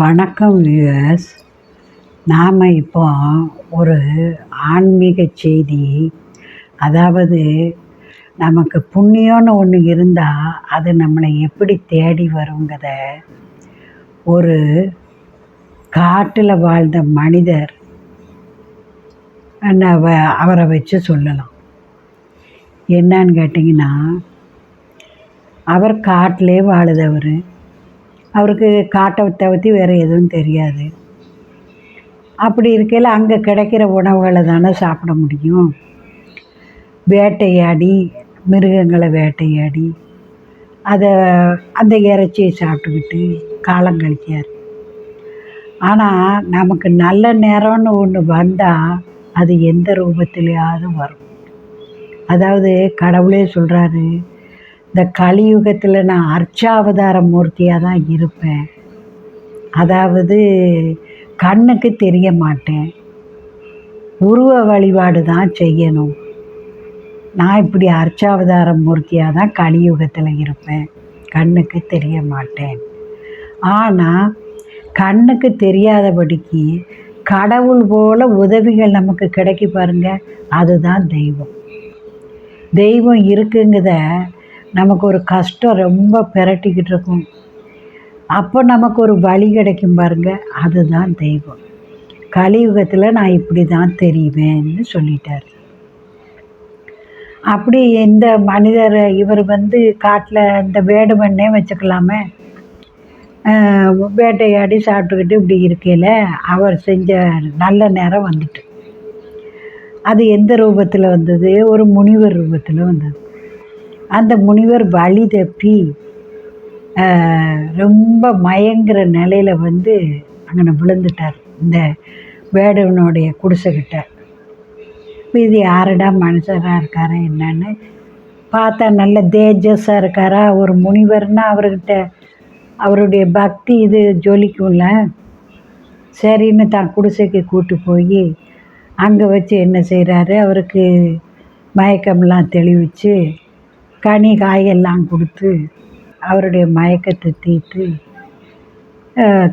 வணக்கம் வியூவர்ஸ் நாம் இப்போ ஒரு ஆன்மீக செய்தி அதாவது நமக்கு புண்ணியம்னு ஒன்று இருந்தால் அது நம்மளை எப்படி தேடி வருங்கிறத ஒரு காட்டில் வாழ்ந்த மனிதர் என்ன வ- அவரை வச்சு சொல்லலாம். என்னன்னு கேட்டிங்கன்னா அவர் காட்டிலே வாழுதவர். அவருக்கு காட்டை தவிர்த்து வேறு எதுவும் தெரியாது. அப்படி இருக்கையில் அங்கே கிடைக்கிற உணவுகளை தானே சாப்பிட முடியும். வேட்டையாடி மிருகங்களை வேட்டையாடி அதை அந்த இறைச்சியை சாப்பிட்டுக்கிட்டு காலம் கழிக்கார் ஆனால் நமக்கு நல்ல நேரம்னு ஒன்று வந்தால் அது எந்த ரூபத்திலேயாவது வரும். அதாவது கடவுளே சொல்கிறாரு இந்த கலியுகத்தில் நான் அர்ச்சாவதார மூர்த்தியாக தான் இருப்பேன். அதாவது கண்ணுக்கு தெரிய மாட்டேன். உருவ வழிபாடு தான் செய்யணும். நான் இப்படி அர்ச்சாவதார மூர்த்தியாக தான் கலியுகத்தில் இருப்பேன். கண்ணுக்கு தெரிய மாட்டேன். ஆனால் கண்ணுக்கு தெரியாதபடிக்கு கடவுள் போல உதவிகள் நமக்கு கிடைக்கி பாருங்க. அதுதான் தெய்வம். தெய்வம் இருக்குங்கிறத நமக்கு ஒரு கஷ்டம் ரொம்ப பிரட்டிக்கிட்டு இருக்கும். அப்போ நமக்கு ஒரு வழி கிடைக்கும் பாருங்க. அதுதான் தெய்வம். கலியுகத்தில் நான் இப்படி தான் தெரிவேன்னு சொல்லிட்டார். அப்படி இந்த மனிதர் இவர் வந்து காட்டில் இந்த வேடுமண்ணே வச்சுக்கலாமே. வேட்டையாடி சாப்பிட்டுக்கிட்டு இப்படி இருக்கையில் அவர் செஞ்ச நல்ல நேரம் வந்துட்டு. அது எந்த ரூபத்தில் வந்தது? ஒரு முனிவர் ரூபத்தில் வந்தது. அந்த முனிவர் வழி தப்பி ரொம்ப மயங்கிற நிலையில் வந்து அங்கே விழுந்துட்டார். இந்த வேடவனுடைய குடிசைக்கிட்ட இது யாருடா மனுஷராக இருக்காரா என்னன்னு பார்த்தா நல்ல தேஜஸாக இருக்காரா? ஒரு முனிவர்னா அவர்கிட்ட அவருடைய பக்தி இது ஜொலிக்கும்ல. சரின்னு தான் குடிசைக்கு கூட்டி போய் அங்கே வச்சு என்ன செய்கிறாரு அவருக்கு மயக்கம்லாம் தெளிவிச்சு கனி காயெல்லாம் கொடுத்து அவருடைய மயக்கத்தை தீர்த்து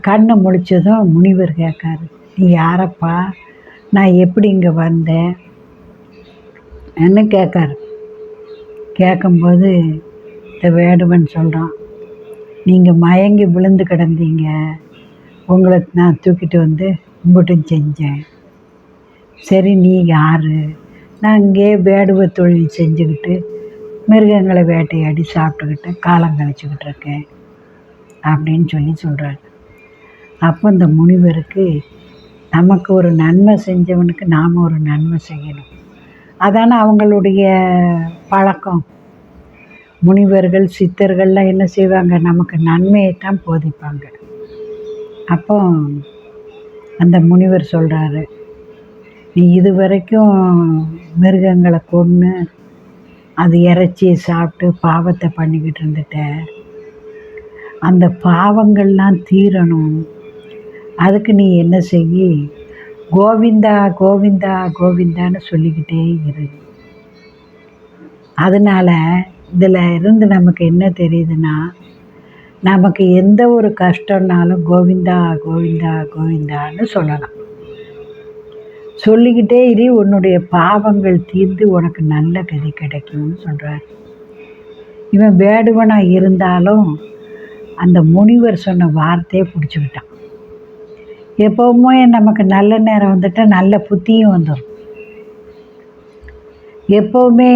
கண்ணை முழிச்சதும் முனிவர் கேட்காரு நீ யாரப்பா? நான் எப்படி இங்கே வந்தேன்? என்ன கேட்காரு. கேட்கும்போது இந்த வேடுவன் சொல்கிறான் நீங்கள் மயங்கி விழுந்து கிடந்தீங்க. உங்களை நான் தூக்கிட்டு வந்து கும்பிட்டும் செஞ்சேன். சரி நீ யார்? நான் இங்கே வேடுவ தொழில் செஞ்சுக்கிட்டு மிருகங்களை வேட்டையாடி சாப்பிட்டுக்கிட்டு காலம் கழிச்சுக்கிட்டு இருக்கேன் அப்படின்னு சொல்லி சொல்கிறாரு அப்போ இந்த முனிவருக்கு நமக்கு ஒரு நன்மை செஞ்சவனுக்கு நாம் ஒரு நன்மை செய்யணும். அதான அவங்களுடைய பழக்கம். முனிவர்கள் சித்தர்கள்லாம் என்ன செய்வாங்க? நமக்கு நன்மையை தான் போதிப்பாங்க. அப்போ அந்த முனிவர் சொல்கிறாரு நீ இது வரைக்கும் மிருகங்களை கொன்று அது இறைச்சியை சாப்பிட்டு பாவத்தை பண்ணிக்கிட்டு இருந்துட்ட அந்த பாவங்கள்லாம் தீரணும். அதுக்கு நீ என்ன செய்யி? கோவிந்தா கோவிந்தா கோவிந்தான்னு சொல்லிக்கிட்டே இரு. அதனால் இதில் இருந்து நமக்கு என்ன தெரியுதுன்னா நமக்கு எந்த ஒரு கஷ்டம்னாலும் கோவிந்தா கோவிந்தா கோவிந்தான்னு சொல்லலாம். சொல்லிக்கிட்டே இரு உன்னுடைய பாவங்கள் தீர்ந்து உனக்கு நல்ல கதி கிடைக்கும்னு சொல்கிறார் இவன் வேடுவனாக இருந்தாலும் அந்த முனிவர் சொன்ன வார்த்தையை பிடிச்சிக்கிட்டான் எப்போவுமே நமக்கு நல்ல நேரம் வந்துட்டால் நல்ல புத்தியும் வந்துடும் எப்போவுமே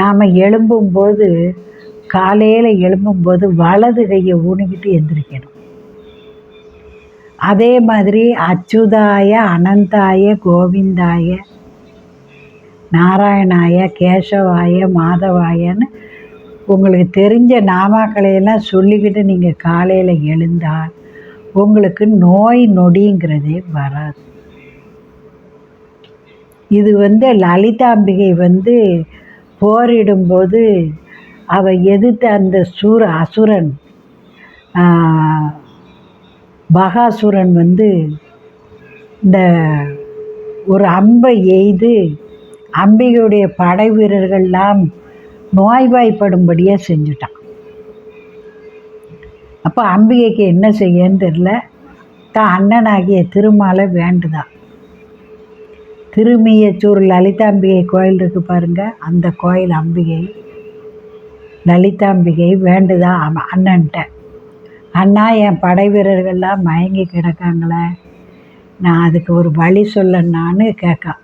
நாம் எழும்பும்போது காலையில் எழும்பும்போது வலது கையை ஊனிக்கிட்டு எந்திரிக்கணும். அதே மாதிரி அச்சுதாய அனந்தாய கோவிந்தாய நாராயணாய கேசவாய மாதவாயன்னு உங்களுக்கு தெரிஞ்ச நாமாக்களையெல்லாம் சொல்லிக்கிட்டு நீங்கள் காலையில் எழுந்தால் உங்களுக்கு நோய் நொடிங்கிறதே வராது. இது வந்து லலிதாம்பிகை வந்து போரிடும்போது அவ எதிர்த்த அந்த சூர அசுரன் பகாசுரன் வந்து இந்த ஒரு அம்பை எய்து அம்பிகையுடைய படை வீரர்கள்லாம் நோய்வாய்ப்படும்படியாக செஞ்சுட்டான். அப்போ அம்பிகைக்கு என்ன செய்யன்னு தெரில தான் அண்ணனாகிய திருமாலை வேண்டுதான் திருமியச்சூர் லலிதாம்பிகை கோயில் இருக்குது பாருங்க. அந்த கோயில் அம்பிகை லலிதாம்பிகை வேண்டுதான் அண்ணன்ட்ட. அண்ணா என் படை வீரர்கள்லாம் மயங்கி கிடக்காங்களே. நான் அதுக்கு ஒரு வழி சொல்லன்னான்னு கேட்கான்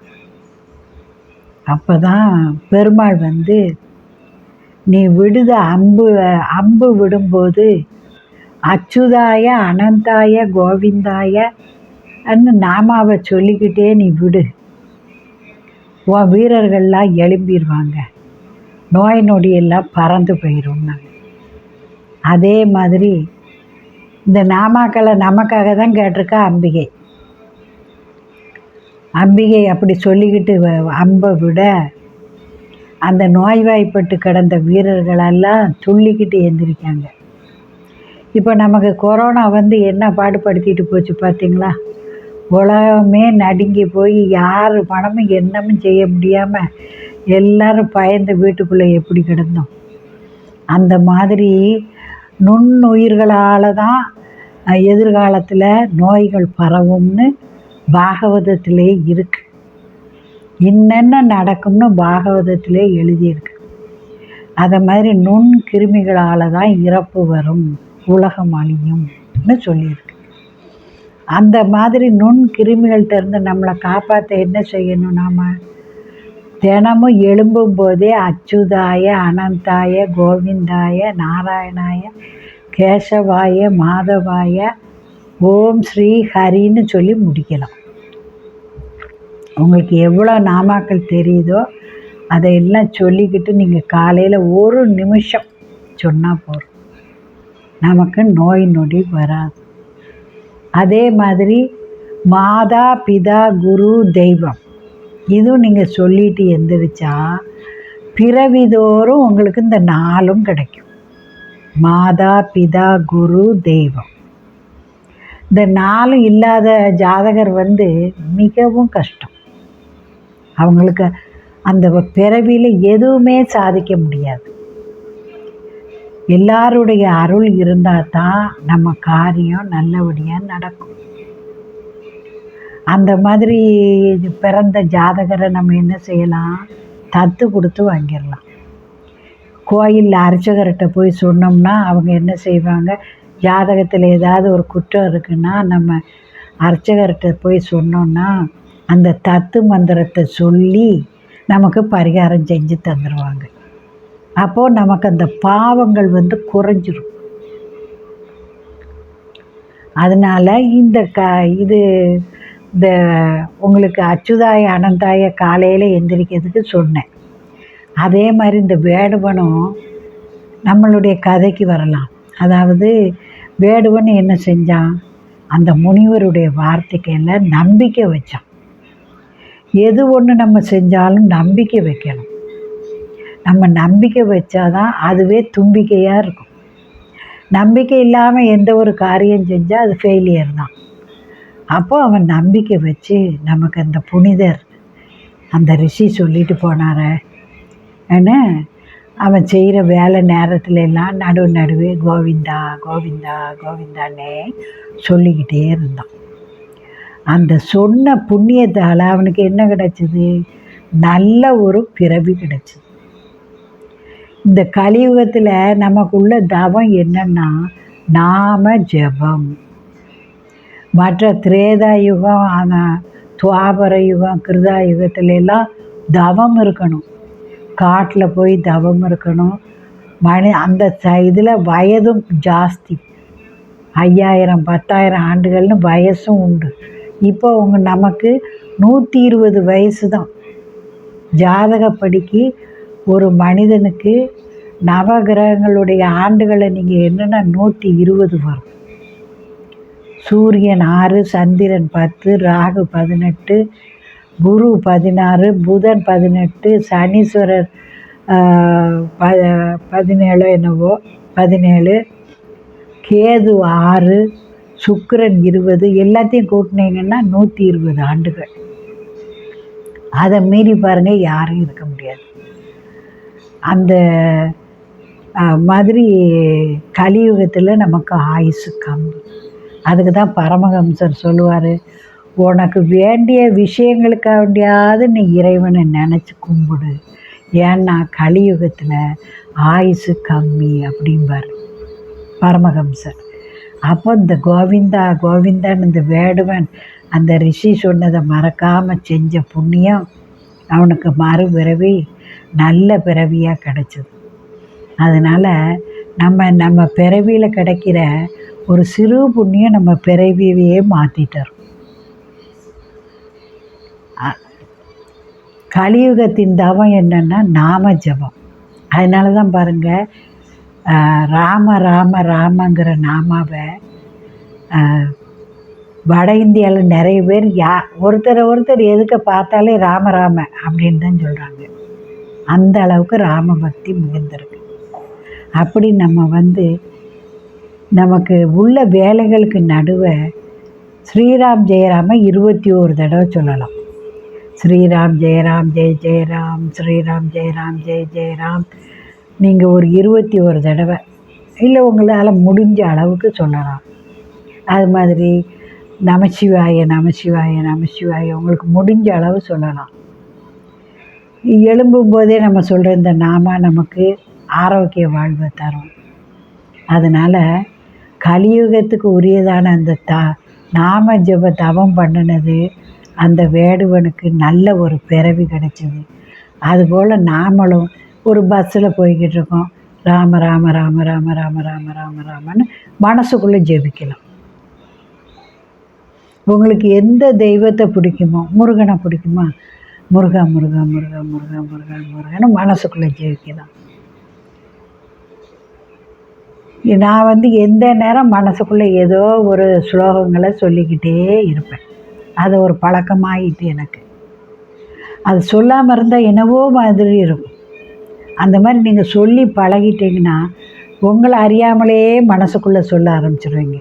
அப்போ தான் பெருமாள் வந்து நீ விடுத அம்பு அம்பு விடும்போது அச்சுதாய அனந்தாய கோவிந்தாய அன்னு நாமாவை சொல்லிக்கிட்டே நீ விடு. உன் வீரர்கள்லாம் எழும்பிடுவாங்க நோய் நொடியெல்லாம் பறந்து போயிடும் அதே மாதிரி இந்த நாமாக்களை நமக்காக தான் கேட்டிருக்கா அம்பிகை. அம்பிகை அப்படி சொல்லிக்கிட்டு வ- அம்பை விட அந்த நோய்வாய்ப்பட்டு கிடந்த வீரர்களெல்லாம் துள்ளிக்கிட்டு எழுந்திருக்காங்க இப்போ நமக்கு கொரோனா வந்து என்ன பாடுபடுத்திட்டு போச்சு பார்த்தீங்களா? உலகமே நடுங்கி போய் யார் பணமும் என்னமும் செய்ய முடியாமல் எல்லாரும் பயந்து வீட்டுக்குள்ளே எப்படி கிடந்தோம்? அந்த மாதிரி நுண்ணுயிர்களால் தான் எதிர்காலத்தில் நோய்கள் பரவும்னு பாகவதத்திலே இருக்கு. என்னென்ன நடக்கும்னு பாகவதத்திலே எழுதியிருக்கு. அதை மாதிரி நுண் கிருமிகளால் தான் இறப்பு வரும் உலகம் அழியும்னு சொல்லியிருக்கு. அந்த மாதிரி நுண் கிருமிகள்கிட்ட இருந்து நம்மளை காப்பாற்ற என்ன செய்யணும் நாம்? தினமும் எழும்பும் போதே அச்சுதாய அனந்தாய கோவிந்தாய நாராயணாய கேசவாய மாதவாய ஓம் ஸ்ரீ ஹரின்னு சொல்லி முடிக்கலாம். உங்களுக்கு எவ்வளோ நாமாக்கள் தெரியுதோ அதையெல்லாம் சொல்லிக்கிட்டு நீங்கள் காலையில் ஒரு நிமிஷம் சொன்னால் போதும். நமக்கு நோய் நொடி வராது. அதே மாதிரி மாதா பிதா குரு தெய்வம். இதுவும் நீங்கள் சொல்லிட்டு எந்திரிச்சா பிறவிதோறும் உங்களுக்கு இந்த நாளும் கிடைக்கும். மாதா பிதா குரு தெய்வம். இந்த நாளும் இல்லாத ஜாதகர் வந்து மிகவும் கஷ்டம். அவங்களுக்கு அந்த பிறவியில் எதுவுமே சாதிக்க முடியாது. எல்லாருடைய அருள் இருந்தால் தான் நம்ம காரியம் நல்லபடியாக நடக்கும். அந்த மாதிரி பிறந்த ஜாதகரை நம்ம என்ன செய்யலாம்? தத்து கொடுத்து வாங்கிடலாம். கோயிலில் அர்ச்சகர்கிட்ட போய் சொன்னோம்னா அவங்க என்ன செய்வாங்க? ஜாதகத்தில் ஏதாவது ஒரு குற்றம் இருக்குன்னா நம்ம அர்ச்சகர்கிட்ட போய் சொன்னோம்னா அந்த தத்து மந்திரத்தை சொல்லி நமக்கு பரிகாரம் செஞ்சு தந்துடுவாங்க அப்போது நமக்கு அந்த பாவங்கள் வந்து குறைஞ்சிரும். அதனால் இந்த க இது இந்த உங்களுக்கு அச்சுதாய அனந்தாய காலையில் எந்திரிக்கிறதுக்கு சொன்னேன். அதே மாதிரி இந்த வேடுவனும் நம்மளுடைய கதைக்கு வரலாம். அதாவது வேடுவன் என்ன செஞ்சான்? அந்த முனிவருடைய வார்த்தைக்கையில் நம்பிக்கை வச்சான். எது ஒன்று நம்ம செஞ்சாலும் நம்பிக்கை வைக்கணும். நம்ம நம்பிக்கை வச்சாதான் அதுவே தும்பிக்கையாக இருக்கும். நம்பிக்கை இல்லாமல் எந்த ஒரு காரியம் செஞ்சால் அது ஃபெயிலியர் தான். அப்போ அவன் நம்பிக்கை வச்சு நமக்கு அந்த புனிதர் அந்த ரிஷி சொல்லிட்டு போனார. என்ன? அவன் செய்கிற வேலை நேரத்துல எல்லாம் நடுவு நடுவே கோவிந்தா கோவிந்தா கோவிந்தான்னே சொல்லிக்கிட்டே இருந்தான். அந்த சொன்ன புண்ணியத்தால் அவனுக்கு என்ன கிடைச்சது? நல்ல ஒரு பிறவி கிடச்சிது. இந்த கலியுகத்தில் நமக்குள்ள தவம் என்னன்னா நாம ஜெபம். மற்ற திரேதா யுகம் ஆனா- துவாபர யுகம் கிருதா யுகத்துலலாம் தவம் இருக்கணும். காட்டில் போய் தவம் இருக்கணும். மணி அந்த இதில் வயதும் ஜாஸ்தி. ஐயாயிரம் பத்தாயிரம் ஆண்டுகள்னு வயசும் உண்டு. இப்போ உங்க நமக்கு நூற்றி இருபது வயசு தான் ஜாதகப்படிக்கு ஒரு மனிதனுக்கு நவகிரகங்களுடைய ஆண்டுகளை நீங்கள் என்னென்னா நூற்றி இருபது வரும். சூரியன் ஆறு சந்திரன் பத்து ராகு பதினெட்டு குரு பதினாறு புதன் பதினெட்டு சனீஸ்வரர் ப பதினேழோ என்னவோ பதினேழு கேது ஆறு சுக்கரன் இருபது எல்லாத்தையும் கூட்டினீங்கன்னா நூற்றி இருபது ஆண்டுகள். அதை மீறி பாருங்கள் யாரும் இருக்க முடியாது. அந்த மாதிரி கலியுகத்தில் நமக்கு ஆயுசு கம்மி. அதுக்கு தான் பரமஹம்சர் சொல்லுவார் உனக்கு வேண்டிய விஷயங்களுக்காக வேண்டியாவது நீ இறைவனை நினச்சி கும்பிடு. ஏன்னா கலியுகத்தில் ஆயுசு கம்மி அப்படிம்பார் பரமஹம்சர். அப்போ இந்த கோவிந்தா கோவிந்தான்னு இந்த வேடுவன் அந்த ரிஷி சொன்னதை மறக்காமல் செஞ்ச புண்ணியம் அவனுக்கு மறு பிறவி நல்ல பிறவியாக கிடச்சிது. அதனால் நம்ம நம்ம பிறவியில் கிடைக்கிற ஒரு சிறு புண்ணியம் நம்ம பிறவியவே மாற்றிட்டார் கலியுகத்தின் தவம் என்னென்னா நாம ஜபம். அதனால தான் பாருங்கள் ராம ராம ராமங்கிற நாமாவை வட இந்தியாவில் நிறைய பேர் யா ஒருத்தரை ஒருத்தர் எதுக்க பார்த்தாலே ராம ராம அப்படின்னு தான் சொல்கிறாங்க அந்த அளவுக்கு ராம பக்தி மிகுந்திருக்கு. அப்படி நம்ம வந்து நமக்கு உள்ள வேலைகளுக்கு நடுவே ஸ்ரீராம் ஜெயராம இருபத்தி ஒரு தடவை சொல்லலாம். ஸ்ரீராம் ஜெயராம் ஜெய் ஜெயராம் ஸ்ரீராம் ஜெயராம் ஜெய் ஜெயராம். நீங்கள் ஒரு இருபத்தி ஒரு தடவை. இல்லை உங்களால் முடிஞ்ச அளவுக்கு சொல்லலாம். அது மாதிரி நமசிவாய நமசிவாய நமசிவாய உங்களுக்கு முடிஞ்ச அளவு சொல்லலாம். எழும்பும் போதே நம்ம சொல்கிற இந்த நாம நமக்கு ஆரோக்கிய வாழ்வை தரும். அதனால் கலியுகத்துக்கு உரியதான அந்த தா நாம ஜப தவம் பண்ணினது அந்த வேடுவனுக்கு நல்ல ஒரு பிறவி கிடைச்சிது. அதுபோல் நாமளும் ஒரு பஸ்ஸில் போய்கிட்டு இருக்கோம். ராம ராம ராம ராம ராம ராம ராம ராமன்னு மனசுக்குள்ளே ஜெபிக்கலாம். உங்களுக்கு எந்த தெய்வத்தை பிடிக்குமோ முருகனை பிடிக்குமா? முருகா முருகா முருகா முருகா முருகா முருகன்னு மனசுக்குள்ளே ஜெயிக்கலாம் நான் வந்து எந்த நேரம் மனசுக்குள்ளே ஏதோ ஒரு ஸ்லோகங்களை சொல்லிக்கிட்டே இருப்பேன். அது ஒரு பழக்கமாயிட்டு எனக்கு. அது சொல்லாமல் இருந்தால் என்னவோ மாதிரி இருக்கும். அந்த மாதிரி நீங்கள் சொல்லி பழகிட்டீங்கன்னா உங்களை அறியாமலே மனசுக்குள்ளே சொல்ல ஆரம்பிச்சிடுவீங்க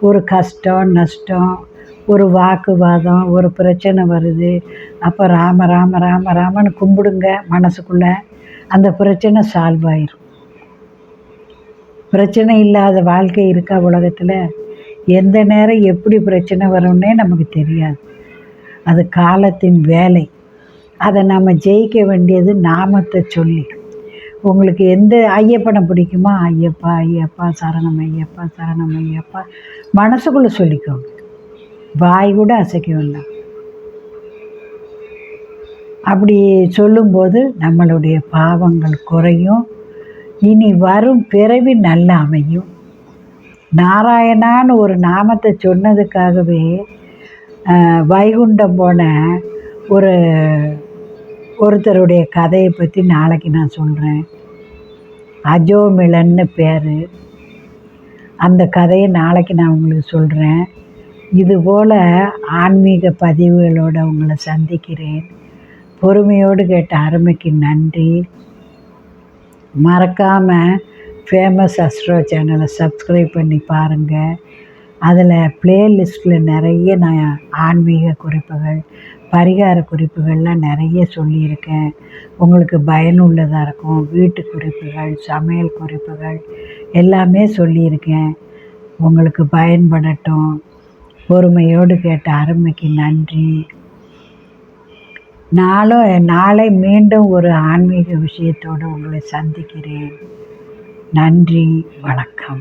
ஒரு கஷ்டம் நஷ்டம் ஒரு வாக்குவாதம் ஒரு பிரச்சனை வருது. அப்போ ராம ராம ராம ராமன்னு கும்பிடுங்க மனசுக்குள்ளே. அந்த பிரச்சனை சால்வ் ஆயிரும். பிரச்சனை இல்லாத வாழ்க்கை இருக்கா உலகத்தில்? எந்த நேரம் எப்படி பிரச்சனை வரும்னே நமக்கு தெரியாது. அது காலத்தின் வேலை. அதை நாம் ஜெயிக்க வேண்டியது நாமத்தை சொல்லி. உங்களுக்கு எந்த ஐயப்பனை பிடிக்குமா ஐயப்பா ஐயப்பா சரணம் ஐயப்பா சரணம் ஐயப்பா மனசுக்குள்ளே சொல்லிக்கோங்க. வாய் கூட அசைக்க வேண்டாம். அப்படி சொல்லும்போது நம்மளுடைய பாவங்கள் குறையும். இனி வரும் பிறவி நல்ல அமையும். நாராயணான்னு ஒரு நாமத்தை சொன்னதுக்காகவே வைகுண்டம் போன ஒரு ஒருத்தருடைய கதையை பற்றி நாளைக்கு நான் சொல்கிறேன் அஜோமிலன்னு பேர். அந்த கதையை நாளைக்கு நான் உங்களுக்கு சொல்கிறேன் இதுபோல் ஆன்மீக பதிவுகளோடு உங்களை சந்திக்கிறேன். பொறுமையோடு கேட்ட அருமைக்கு நன்றி. மறக்காமல் ஃபேமஸ் அஸ்ட்ரோ சேனலை சப்ஸ்கிரைப் பண்ணி பாருங்கள் அதில் ப்ளேலிஸ்ட்டில் நிறைய நான் ஆன்மீக குறிப்புகள் பரிகார குறிப்புகள்லாம் நிறைய சொல்லியிருக்கேன். உங்களுக்கு பயனுள்ளதாக இருக்கும். வீட்டு குறிப்புகள் சமையல் குறிப்புகள் எல்லாமே சொல்லியிருக்கேன். உங்களுக்கு பயன்படட்டும். பொறுமையோடு கேட்ட அருமைக்கு நன்றி. நாளும் நாளை மீண்டும் ஒரு ஆன்மீக விஷயத்தோடு உங்களை சந்திக்கிறேன். நன்றி வணக்கம்.